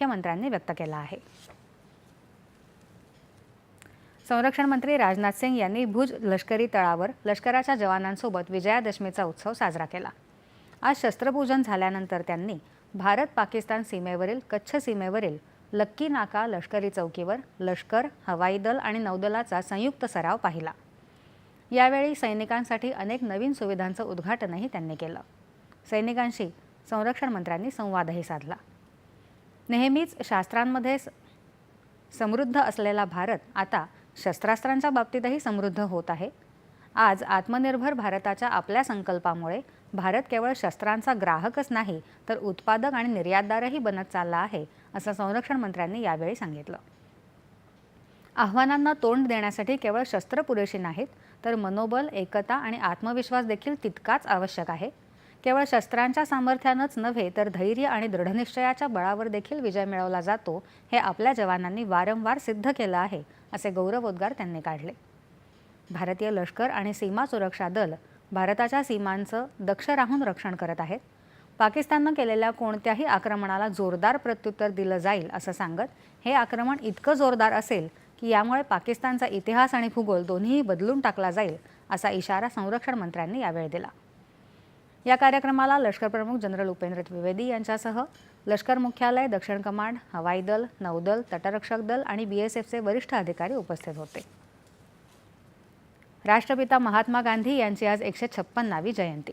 मुख्यमंत्र्यांनी व्यक्त केला आहे. संरक्षण मंत्री राजनाथ सिंग यांनी भुज लष्करी तळावर लष्कराच्या जवानांसोबत विजयादशमीचा उत्सव साजरा केला. आज शस्त्रपूजन झाल्यानंतर त्यांनी भारत पाकिस्तान सीमेवरील कच्छ सीमेवरील लक्की नाका लष्करी चौकीवर लष्कर हवाई दल आणि नौदलाचा संयुक्त सराव पाहिला. यावेळी सैनिकांसाठी अनेक नवीन सुविधांचं उद्घाटनही त्यांनी केलं. सैनिकांशी संरक्षण मंत्र्यांनी संवादही साधला. नेहमीच शास्त्रांमध्ये स- समृद्ध असलेला भारत आता शस्त्रास्त्रांच्या बाबतीतही समृद्ध होत आहे. आज आत्मनिर्भर भारताच्या आपल्या संकल्पामुळे भारत केवळ शस्त्रांचा ग्राहकच नाही तर उत्पादक आणि निर्यातदारही बनत चालला आहे असं संरक्षण मंत्र्यांनी यावेळी सांगितलं. आव्हानांना तोंड देण्यासाठी केवळ शस्त्र पुरेशी नाहीत तर मनोबल एकता आणि आत्मविश्वास देखील तितकाच आवश्यक आहे. केवळ शस्त्रांच्या सामर्थ्यानंच नव्हे तर धैर्य आणि दृढनिश्चयाच्या बळावर देखील विजय मिळवला जातो हे आपल्या जवानांनी वारंवार सिद्ध केलं आहे असे गौरवोद्गार त्यांनी काढले. भारतीय लष्कर आणि सीमा सुरक्षा दल भारताच्या सीमांचं दक्ष राहून रक्षण करत आहेत. पाकिस्ताननं केलेल्या कोणत्याही आक्रमणाला जोरदार प्रत्युत्तर दिलं जाईल असं सांगत हे आक्रमण इतकं जोरदार असेल की यामुळे पाकिस्तानचा इतिहास आणि भूगोल दोन्हीही बदलून टाकला जाईल असा इशारा संरक्षण मंत्र्यांनी यावेळी दिला. या कार्यक्रमाला लष्कर प्रमुख जनरल उपेंद्र द्विवेदी यांच्यासह लष्कर मुख्यालय दक्षिण कमांड हवाई दल नौदल तटरक्षक दल आणि बी एस एफचे वरिष्ठ अधिकारी उपस्थित होते. राष्ट्रपिता महात्मा गांधी यांची आज एकशे छप्पन्नावी जयंती.